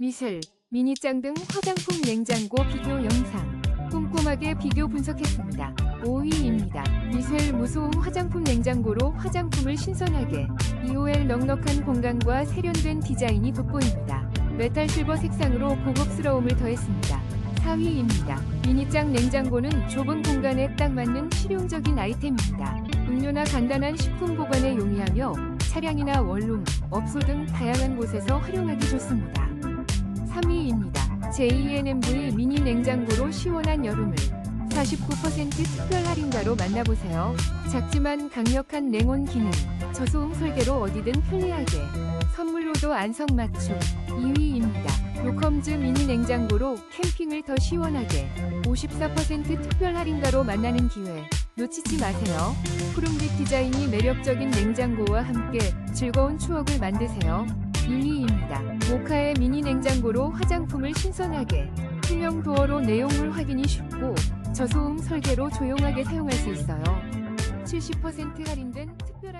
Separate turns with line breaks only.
미셀, 미니짱 등 화장품 냉장고 비교 영상 꼼꼼하게 비교 분석했습니다. 5위입니다. 미셀 무소음 화장품 냉장고로 화장품을 신선하게 2호엘 넉넉한 공간과 세련된 디자인이 돋보입니다. 메탈 실버 색상으로 고급스러움을 더했습니다. 4위입니다. 미니짱 냉장고는 좁은 공간에 딱 맞는 실용적인 아이템입니다. 음료나 간단한 식품 보관에 용이하며 차량이나 원룸, 업소 등 다양한 곳에서 활용하기 좋습니다. 3위입니다. JNMV 미니 냉장고로 시원한 여름을 49% 특별 할인가로 만나보세요. 작지만 강력한 냉온 기능, 저소음 설계로 어디든 편리하게, 선물로도 안성맞춤. 2위입니다. 로컴즈 미니 냉장고로 캠핑을 더 시원하게, 54% 특별 할인가로 만나는 기회. 놓치지 마세요. 푸른빛 디자인이 매력적인 냉장고와 함께 즐거운 추억을 만드세요. 1위입니다. 모카의 미니 냉장고로 화장품을 신선하게 투명 도어로 내용물 확인이 쉽고 저소음 설계로 조용하게 사용할 수 있어요. 70% 할인된 특별한